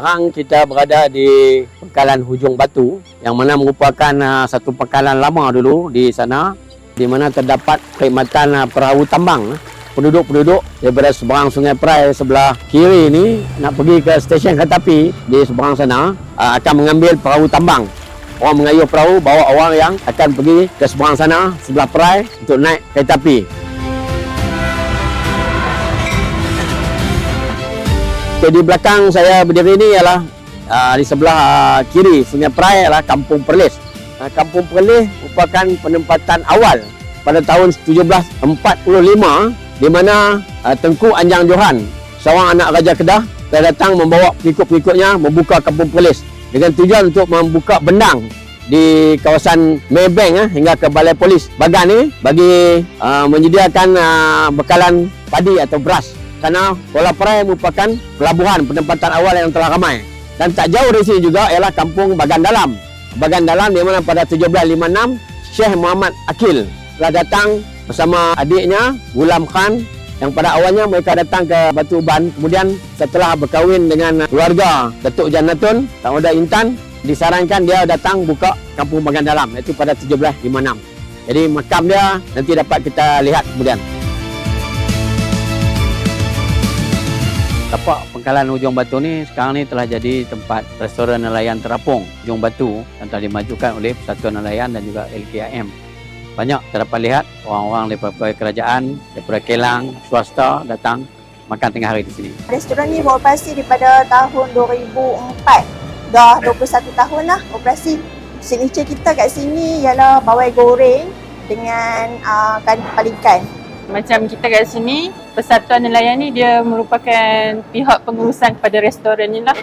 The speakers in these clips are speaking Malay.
Sekarang kita berada di Pekalan Hujung Batu yang mana merupakan uh, satu pekalan lama dulu di sana di mana terdapat perkhidmatan uh, perahu tambang. Penduduk-penduduk daripada seberang Sungai Perai sebelah kiri ni nak pergi ke stesen kereta api di seberang sana uh, akan mengambil perahu tambang. Orang mengayuh perahu bawa orang yang akan pergi ke seberang sana sebelah Perai untuk naik kereta api. Di belakang saya berdiri ni ialah uh, di sebelah uh, kiri Sungai Perai ialah Kampung Perlis. Uh, Kampung Perlis merupakan penempatan awal pada tahun 1745 di mana uh, Tengku Anjang Johan, seorang anak Raja Kedah, datang membawa pengikut-pengikutnya membuka Kampung Perlis dengan tujuan untuk membuka bendang di kawasan Maybank eh, hingga ke Balai Polis Bagan ni bagi uh, menyediakan uh, bekalan padi atau beras kerana Kuala Perai merupakan pelabuhan penempatan awal yang telah ramai. Dan tak jauh dari sini juga ialah kampung Bagan Dalam. Bagan Dalam di mana pada 1756 Syekh Muhammad Akil telah datang bersama adiknya Gulam Khan. Yang pada awalnya mereka datang ke Batu Uban kemudian setelah berkahwin dengan keluarga Datuk Janatun Tang Oda Intan disarankan dia datang buka kampung Bagan Dalam. Iaitu pada 1756 jadi makam dia nanti dapat kita lihat kemudian Tapak pengkalan Ujung Batu ni sekarang ni telah jadi tempat restoran nelayan terapung Ujung Batu yang telah dimajukan oleh Persatuan Nelayan dan juga LKIM. Banyak terdapat lihat orang-orang daripada kerajaan, daripada Kelang, swasta datang makan tengah hari di sini. Restoran ni beroperasi daripada tahun 2004. Dah 21 tahun lah operasi. Signature kita kat sini ialah bawai goreng dengan uh, kari kepala ikan. Macam kita kat sini, Persatuan Nelayan ni dia merupakan pihak pengurusan kepada restoran ni lah.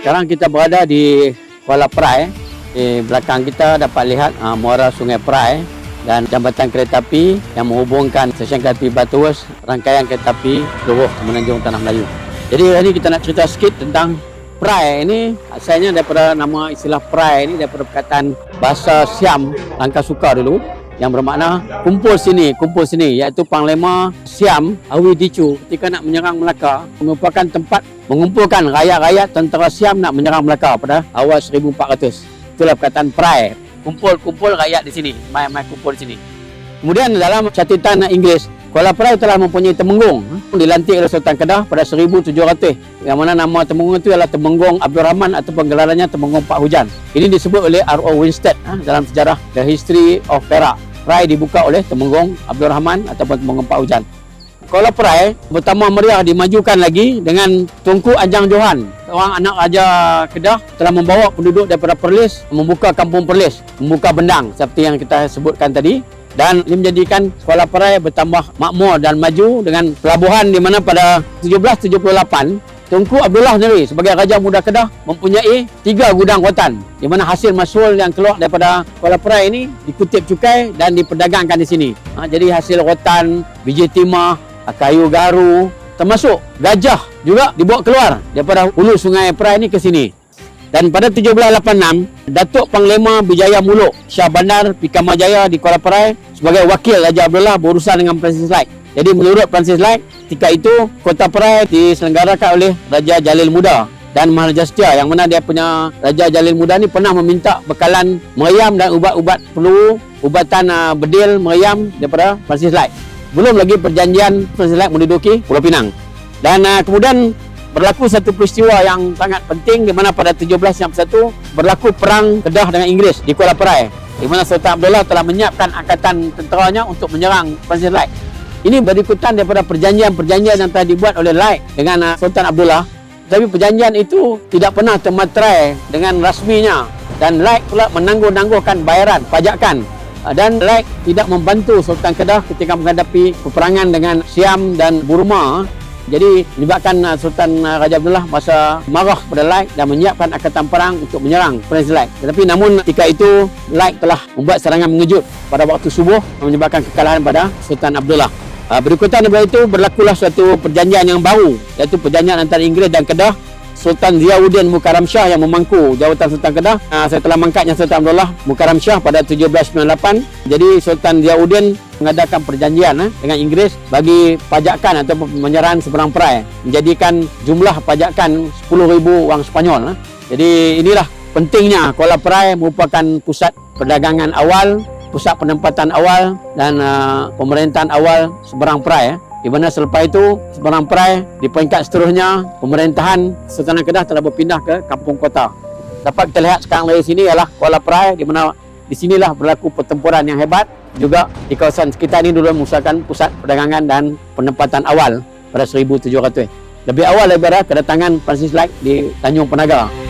Sekarang kita berada di Kuala Perai. Di belakang kita dapat lihat uh, muara Sungai Perai dan jambatan kereta api yang menghubungkan stesen kereta api Batuas, rangkaian kereta api seluruh Semenanjung Tanah Melayu. Jadi hari ini kita nak cerita sikit tentang Perai ini asalnya daripada nama istilah Perai ini daripada perkataan bahasa Siam Langkah Suka dulu yang bermakna kumpul sini, kumpul sini iaitu Panglima Siam Awi Dicu ketika nak menyerang Melaka merupakan tempat mengumpulkan rakyat-rakyat tentera Siam nak menyerang Melaka pada awal 1400. Itulah perkataan Prai. Kumpul-kumpul rakyat di sini, mai-mai kumpul di sini. Kemudian dalam catatan Inggeris, Kuala Perai telah mempunyai temenggung dilantik oleh Sultan Kedah pada 1700 yang mana nama temenggung itu adalah Temenggung Abdul Rahman atau penggelarannya Temenggung Pak Hujan. Ini disebut oleh R.O. Winstead ha, dalam sejarah The History of Perak. Perai dibuka oleh Temenggung Abdul Rahman ataupun Temenggung Pak Hujan. Kuala Perai bertambah meriah dimajukan lagi dengan Tunku Anjang Johan. Seorang anak Raja Kedah telah membawa penduduk daripada Perlis membuka kampung Perlis, membuka bendang seperti yang kita sebutkan tadi dan ini menjadikan Kuala Perai bertambah makmur dan maju dengan pelabuhan di mana pada 1778 Tunku Abdullah sendiri sebagai Raja Muda Kedah mempunyai tiga gudang kuatan di mana hasil masul yang keluar daripada Kuala Perai ini dikutip cukai dan diperdagangkan di sini. Ha, jadi hasil rotan, biji timah, kayu garu termasuk gajah juga dibawa keluar daripada hulu sungai Perai ini ke sini. Dan pada 1786, Datuk Panglima Bijaya Muluk Shah Bandar Pikamajaya di Kuala Perai sebagai wakil Raja Abdullah berurusan dengan Francis Light. Jadi menurut Francis Light, ketika itu Kota Perai diselenggarakan oleh Raja Jalil Muda dan Maharaja Setia yang mana dia punya Raja Jalil Muda ni pernah meminta bekalan meriam dan ubat-ubat peluru, ubatan uh, bedil meriam daripada Francis Light. Belum lagi perjanjian Francis Light menduduki Pulau Pinang. Dan uh, kemudian berlaku satu peristiwa yang sangat penting di mana pada 1791 berlaku perang Kedah dengan Inggeris di Kuala Perai di mana Sultan Abdullah telah menyiapkan angkatan tenteranya untuk menyerang Francis Light. Ini berikutan daripada perjanjian-perjanjian yang telah dibuat oleh Light dengan uh, Sultan Abdullah. Tapi perjanjian itu tidak pernah termaterai dengan rasminya dan Light pula menangguh-nangguhkan bayaran pajakan uh, dan Light tidak membantu Sultan Kedah ketika menghadapi peperangan dengan Siam dan Burma jadi menyebabkan uh, Sultan uh, Raja Abdullah masa marah kepada Laik dan menyiapkan angkatan perang untuk menyerang Prince Laik. Tetapi namun ketika itu Laik telah membuat serangan mengejut pada waktu subuh menyebabkan kekalahan pada Sultan Abdullah. Uh, berikutan daripada itu berlakulah suatu perjanjian yang baru iaitu perjanjian antara Inggeris dan Kedah Sultan Ziauddin Mukarram Shah yang memangku jawatan Sultan Kedah uh, setelah mangkatnya Sultan Abdullah Mukarram Shah pada 1798 jadi Sultan Ziauddin mengadakan perjanjian eh, dengan Inggeris bagi pajakan atau penyerahan seberang perai menjadikan jumlah pajakan 10,000 wang Sepanyol eh. jadi inilah pentingnya Kuala Perai merupakan pusat perdagangan awal pusat penempatan awal dan uh, pemerintahan awal seberang perai eh. Di mana selepas itu Seberang Perai di peringkat seterusnya pemerintahan Sultanat Kedah telah berpindah ke kampung kota. Dapat kita lihat sekarang dari sini ialah Kuala Perai di mana di sinilah berlaku pertempuran yang hebat. Juga di kawasan sekitar ini dulu merupakan pusat perdagangan dan penempatan awal pada 1700. Lebih awal daripada kedatangan Francis Light di Tanjung Penaga.